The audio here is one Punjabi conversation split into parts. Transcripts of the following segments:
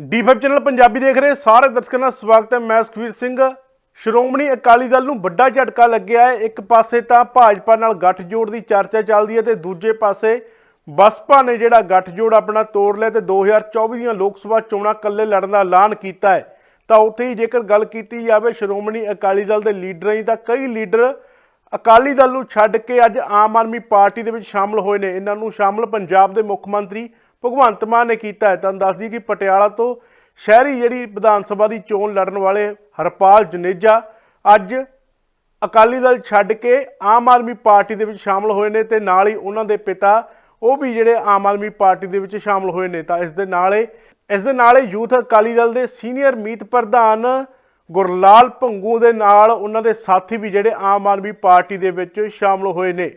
ਡੀ5 ਚੈਨਲ ਪੰਜਾਬੀ ਦੇਖ ਰਹੇ ਸਾਰੇ ਦਰਸ਼ਕਾਂ ਦਾ ਸਵਾਗਤ ਹੈ। ਮੈਂ ਸੁਖਵੀਰ ਸਿੰਘ। ਸ਼੍ਰੋਮਣੀ ਅਕਾਲੀ ਦਲ ਨੂੰ ਵੱਡਾ ਝਟਕਾ ਲੱਗਿਆ ਹੈ। ਇੱਕ ਪਾਸੇ ਤਾਂ ਭਾਜਪਾ ਨਾਲ ਗੱਠਜੋੜ ਦੀ ਚਰਚਾ ਚੱਲਦੀ ਹੈ ਤੇ ਦੂਜੇ ਪਾਸੇ ਬਸਪਾ ਨੇ ਜਿਹੜਾ ਗੱਠਜੋੜ ਆਪਣਾ ਤੋੜ ਲਿਆ ਤੇ 2024 ਦੀਆਂ ਲੋਕ ਸਭਾ ਚੋਣਾਂ ਇਕੱਲੇ ਲੜਨ ਦਾ ਐਲਾਨ ਕੀਤਾ ਹੈ। ਤਾਂ ਉੱਥੇ ਹੀ ਜੇਕਰ ਗੱਲ ਕੀਤੀ ਜਾਵੇ ਸ਼੍ਰੋਮਣੀ ਅਕਾਲੀ ਦਲ ਦੇ ਲੀਡਰਾਂ ਦੀ, ਤਾਂ ਕਈ ਲੀਡਰ ਅਕਾਲੀ ਦਲ ਨੂੰ ਛੱਡ ਕੇ ਅੱਜ ਆਮ ਆਦਮੀ ਪਾਰਟੀ ਦੇ ਵਿੱਚ ਸ਼ਾਮਲ ਹੋਏ ਨੇ। ਇਹਨਾਂ ਨੂੰ ਸ਼ਾਮਲ ਪੰਜਾਬ ਦੇ ਮੁੱਖ ਮੰਤਰੀ ਭਗਵੰਤ ਮਾਨ ਨੇ ਕੀਤਾ ਹੈ। ਤੁਹਾਨੂੰ ਦੱਸ ਦਈਏ ਕਿ ਪਟਿਆਲਾ ਤੋਂ ਸ਼ਹਿਰੀ ਜਿਹੜੀ ਵਿਧਾਨ ਸਭਾ ਦੀ ਚੋਣ ਲੜਨ ਵਾਲੇ ਹਰਪਾਲ ਜਨੇਜਾ ਅੱਜ ਅਕਾਲੀ ਦਲ ਛੱਡ ਕੇ ਆਮ ਆਦਮੀ ਪਾਰਟੀ ਦੇ ਵਿੱਚ ਸ਼ਾਮਲ ਹੋਏ ਨੇ ਤੇ ਨਾਲ ਹੀ ਉਹਨਾਂ ਦੇ ਪਿਤਾ ਉਹ ਵੀ ਜਿਹੜੇ ਆਮ ਆਦਮੀ ਪਾਰਟੀ ਦੇ ਵਿੱਚ ਸ਼ਾਮਲ ਹੋਏ ਨੇ। ਤਾਂ ਇਸ ਦੇ ਨਾਲ ਹੀ ਇਸ ਦੇ ਨਾਲ ਹੀ ਯੂਥ ਅਕਾਲੀ ਦਲ ਦੇ ਸੀਨੀਅਰ ਮੀਤ ਪ੍ਰਧਾਨ ਗੁਰਲਾਲ ਭੰਗੂ ਦੇ ਨਾਲ ਉਹਨਾਂ ਦੇ ਸਾਥੀ ਵੀ ਜਿਹੜੇ ਆਮ ਆਦਮੀ ਪਾਰਟੀ ਦੇ ਵਿੱਚ ਸ਼ਾਮਲ ਹੋਏ ਨੇ।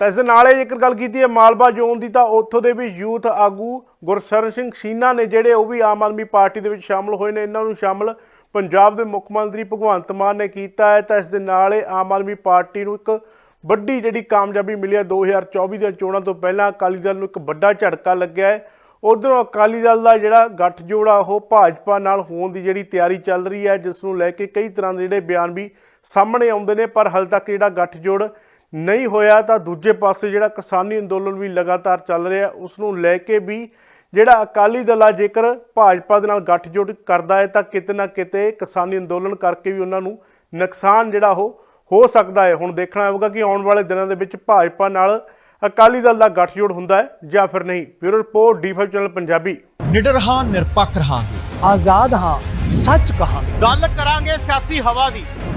ਤਾਂ ਇਸ ਦੇ ਨਾਲ ਹੀ ਜੇਕਰ ਗੱਲ ਕੀਤੀ ਹੈ ਮਾਲਵਾ ਜ਼ੋਨ ਦੀ ਤਾਂ ਉੱਥੋਂ ਦੇ ਵੀ ਯੂਥ ਆਗੂ ਗੁਰਸਰਨ ਸਿੰਘ ਸ਼ੀਨਾ ਨੇ ਜਿਹੜੇ ਉਹ ਵੀ ਆਮ ਆਦਮੀ ਪਾਰਟੀ ਦੇ ਵਿੱਚ ਸ਼ਾਮਲ ਹੋਏ ਨੇ, ਇਹਨਾਂ ਨੂੰ ਸ਼ਾਮਲ ਪੰਜਾਬ ਦੇ ਮੁੱਖ ਮੰਤਰੀ ਭਗਵੰਤ ਮਾਨ ਨੇ ਕੀਤਾ ਹੈ। ਤਾਂ ਇਸ ਦੇ ਨਾਲ ਹੀ ਆਮ ਆਦਮੀ ਪਾਰਟੀ ਨੂੰ ਇੱਕ ਵੱਡੀ ਜਿਹੜੀ ਕਾਮਯਾਬੀ ਮਿਲੀ ਹੈ। 2024 ਦੀਆਂ ਚੋਣਾਂ ਤੋਂ ਪਹਿਲਾਂ ਅਕਾਲੀ ਦਲ ਨੂੰ ਇੱਕ ਵੱਡਾ ਝਟਕਾ ਲੱਗਿਆ ਹੈ। ਉਧਰੋਂ ਅਕਾਲੀ ਦਲ ਦਾ ਜਿਹੜਾ ਗੱਠਜੋੜ ਆ, ਉਹ ਭਾਜਪਾ ਨਾਲ ਹੋਣ ਦੀ ਜਿਹੜੀ ਤਿਆਰੀ ਚੱਲ ਰਹੀ ਹੈ, ਜਿਸ ਨੂੰ ਲੈ ਕੇ ਕਈ ਤਰ੍ਹਾਂ ਦੇ ਜਿਹੜੇ ਬਿਆਨ ਵੀ ਸਾਹਮਣੇ ਆਉਂਦੇ ਨੇ, ਪਰ ਹਾਲ ਤੱਕ ਜਿਹੜਾ ਗੱਠਜੋੜ ਨਹੀਂ ਹੋਇਆ ਤਾਂ ਦੂਜੇ ਪਾਸੇ ਜਿਹੜਾ ਕਿਸਾਨੀ ਅੰਦੋਲਨ ਵੀ ਲਗਾਤਾਰ ਚੱਲ ਰਿਹਾ ਉਸ ਨੂੰ ਲੈ ਕੇ ਵੀ ਜਿਹੜਾ ਅਕਾਲੀ ਦਲ ਆ ਜੇਕਰ ਭਾਜਪਾ ਦੇ ਨਾਲ ਗੱਠਜੋੜ ਕਰਦਾ ਹੈ ਤਾਂ ਕਿਤੇ ਨਾ ਕਿਤੇ ਕਿਸਾਨੀ ਅੰਦੋਲਨ ਕਰਕੇ ਵੀ ਉਹਨਾਂ ਨੂੰ ਨੁਕਸਾਨ ਜਿਹੜਾ ਉਹ ਹੋ ਸਕਦਾ ਹੈ। ਹੁਣ ਦੇਖਣਾ ਹੋਵੇਗਾ ਕਿ ਆਉਣ ਵਾਲੇ ਦਿਨਾਂ ਦੇ ਵਿੱਚ ਭਾਜਪਾ ਨਾਲ ਅਕਾਲੀ ਦਲ ਦਾ ਗੱਠਜੋੜ ਹੁੰਦਾ ਹੈ ਜਾਂ ਫਿਰ ਨਹੀਂ। Bureau report D five channel Punjabi. ਨਿਡਰ ਹਾਂ ਨਿਰਪੱਖ ਰਹਾਂਗੇ। ਆਜ਼ਾਦ ਹਾਂ ਸੱਚ ਕਹਾਂਗੇ। ਗੱਲ ਕਰਾਂਗੇ ਸਿਆਸੀ ਹਵਾ ਦੀ।